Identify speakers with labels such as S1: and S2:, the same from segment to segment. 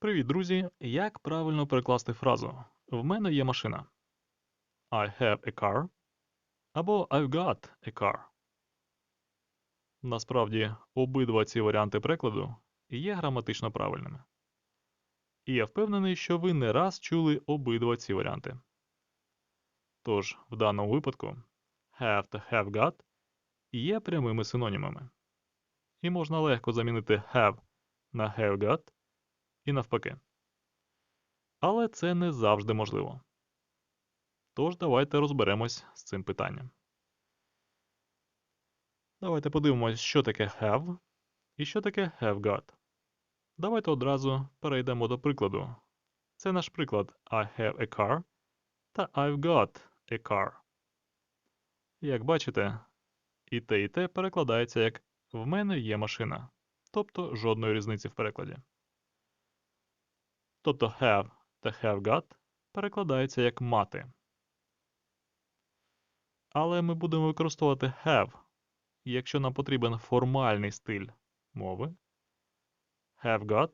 S1: Привіт, друзі! Як правильно перекласти фразу В мене є машина? I have a car або I've got a car. Насправді, обидва ці варіанти перекладу є граматично правильними. І я впевнений, що ви не раз чули обидва ці варіанти. Тож, в даному випадку have та have got є прямими синонімами. І можна легко замінити have на have got і навпаки. Але це не завжди можливо. Тож давайте розберемось з цим питанням. Давайте подивимось, що таке have і що таке have got. Давайте одразу перейдемо до прикладу. Це наш приклад I have a car та I've got a car. Як бачите, і те, і те перекладається як в мене є машина, тобто жодної різниці в перекладі. Тобто have та have got перекладається як мати. Але ми будемо використовувати have, якщо нам потрібен формальний стиль мови. Have got,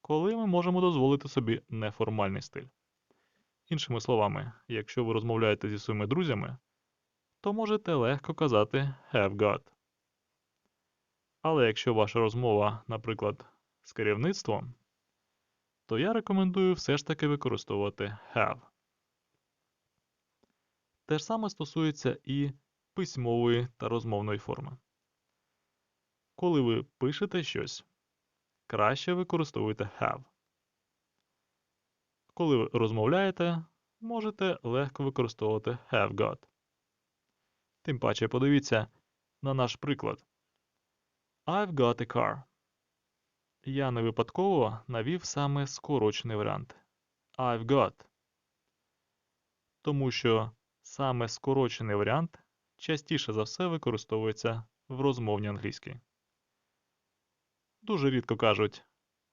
S1: коли ми можемо дозволити собі неформальний стиль. Іншими словами, якщо ви розмовляєте зі своїми друзями, то можете легко казати have got. Але якщо ваша розмова, наприклад, з керівництвом, то я рекомендую все ж таки використовувати have. Те ж саме стосується і письмової та розмовної форми. Коли ви пишете щось, краще використовуйте have. Коли ви розмовляєте, можете легко використовувати have got. Тим паче подивіться на наш приклад. I've got a car. Я не випадково навів саме скорочений варіант I've got. Тому що саме скорочений варіант частіше за все використовується в розмовній англійській. Дуже рідко кажуть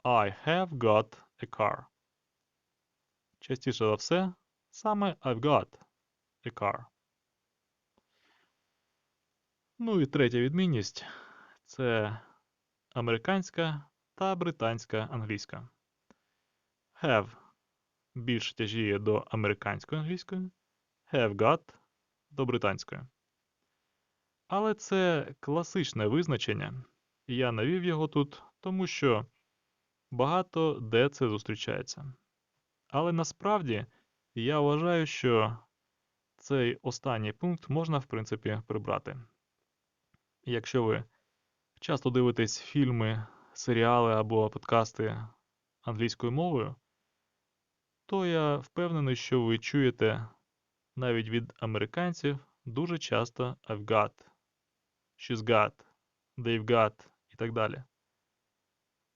S1: I have got a car. Частіше за все саме I've got a car. Ну і третя відмінність це американська та британська англійська. Have більше тяжіє до американської англійської, have got до британської. Але це класичне визначення, я навів його тут, тому що багато де це зустрічається. Але насправді я вважаю, що цей останній пункт можна, в принципі, прибрати. Якщо ви часто дивитесь фільми серіали або подкасти англійською мовою, то я впевнений, що ви чуєте навіть від американців дуже часто I've got, she's got, they've got і так далі.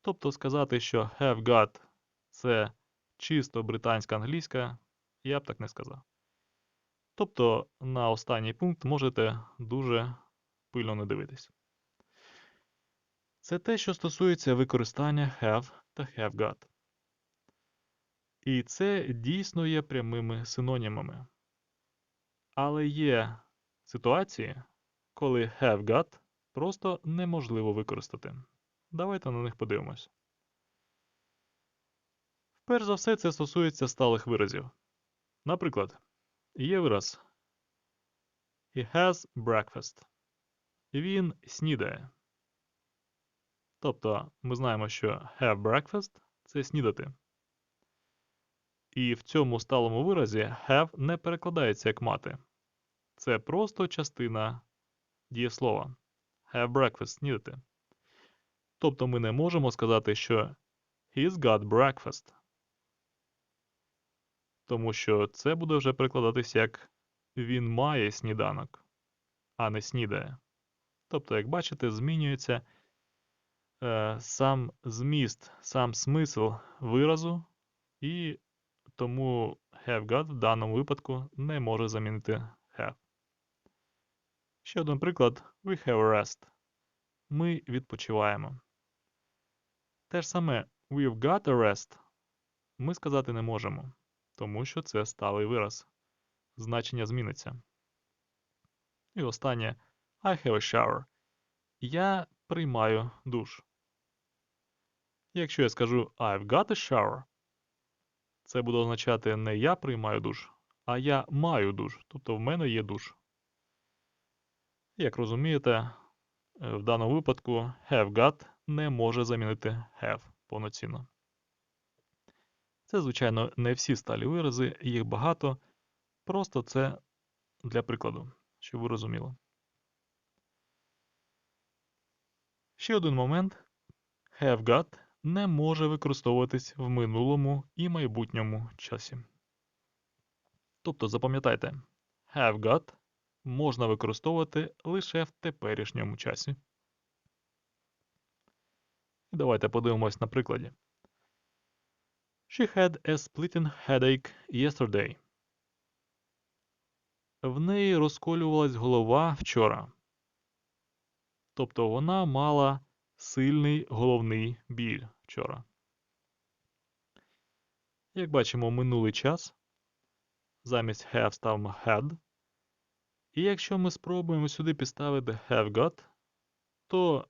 S1: Тобто сказати, що have got це чисто британська англійська, я б так не сказав. Тобто на останній пункт можете дуже пильно не дивитись. Це те, що стосується використання have та have got. І це дійсно є прямими синонімами. Але є ситуації, коли have got просто неможливо використати. Давайте на них подивимось. Перш за все, це стосується сталих виразів. Наприклад, є вираз He has breakfast. Він снідає. Тобто ми знаємо, що have breakfast це снідати. І в цьому сталому виразі have не перекладається як мати. Це просто частина дієслова. Have breakfast снідати. Тобто ми не можемо сказати, що he's got breakfast. Тому що це буде вже перекладатись як він має сніданок, а не снідає. Тобто, як бачите, змінюється сам зміст, сам смисл виразу, і тому have got в даному випадку не може замінити have. Ще один приклад: we have rest. Ми відпочиваємо. Те ж саме we've got a rest ми сказати не можемо, тому що це сталий вираз. Значення зміниться. І останнє I have a shower. Я приймаю душ. Якщо я скажу I've got a shower, це буде означати не я приймаю душ, а я маю душ, тобто в мене є душ. Як розумієте, е, в даному випадку have got не може замінити have повноцінно. Це, звичайно, не всі сталі вирази, їх багато. Просто це для прикладу, щоб ви розуміли. Ще один момент. Have got не може використовуватись в минулому і майбутньому часі. Тобто запам'ятайте, have got можна використовувати лише в теперішньому часі. І давайте подивимось на прикладі. She had a splitting headache yesterday. В неї розколювалась голова вчора. Тобто вона мала сильний головний біль вчора. Як бачимо, минулий час. Замість have ставимо had. І якщо ми спробуємо сюди підставити have got, то,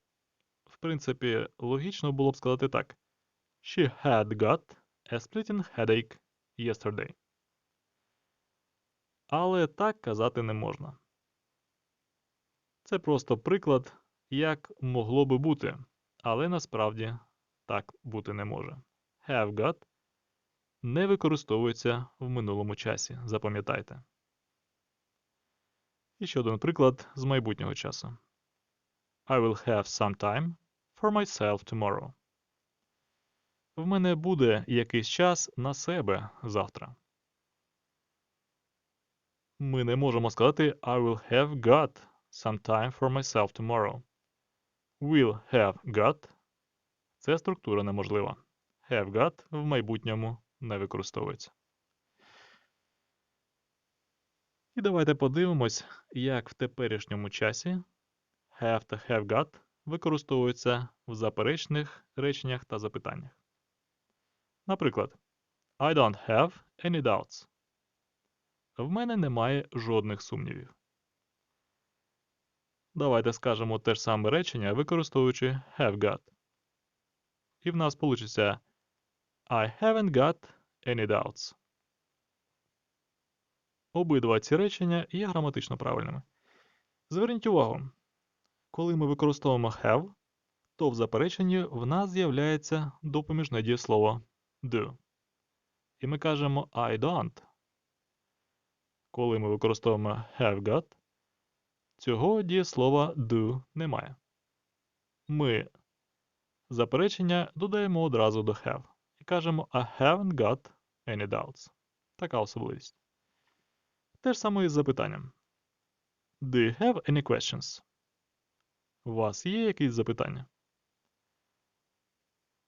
S1: в принципі, логічно було б сказати так. She had got a splitting headache yesterday. Але так казати не можна. Це просто приклад, як могло би бути, але насправді так бути не може. Have got не використовується в минулому часі, запам'ятайте. І ще один приклад з майбутнього часу. I will have some time for myself tomorrow. В мене буде якийсь час на себе завтра. Ми не можемо сказати I will have got some time for myself tomorrow. Will have got це структура неможлива. Have got в майбутньому не використовується. І давайте подивимось, як в теперішньому часі have та have got використовуються в заперечних реченнях та запитаннях. Наприклад, I don't have any doubts. В мене немає жодних сумнівів. Давайте скажемо те ж саме речення, використовуючи have got. І в нас вийде I haven't got any doubts. Обидва ці речення є граматично правильними. Зверніть увагу, коли ми використовуємо have, то в запереченні в нас з'являється допоміжне дієслово do. І ми кажемо I don't. Коли ми використовуємо have got, цього дієслова do немає. Ми заперечення додаємо одразу до have і кажемо I haven't got any doubts. Така особливість. Те ж саме із запитанням. Do you have any questions? У вас є якісь запитання?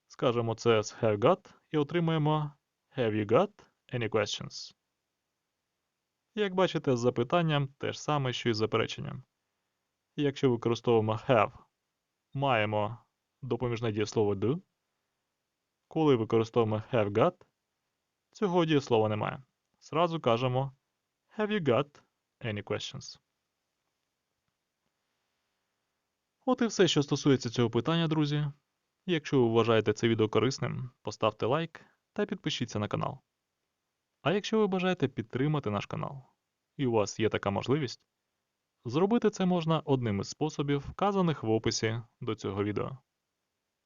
S1: Скажемо це з have got і отримаємо Have you got any questions? Як бачите, з запитанням те ж саме, що і з запереченням. Якщо використовуємо have, маємо допоміжне дієслово do. Коли використовуємо have got, цього дієслова немає. Зразу кажемо Have you got any questions? От і все, що стосується цього питання, друзі. Якщо ви вважаєте це відео корисним, поставте лайк та підпишіться на канал. А якщо ви бажаєте підтримати наш канал, і у вас є така можливість, зробити це можна одним із способів, вказаних в описі до цього відео.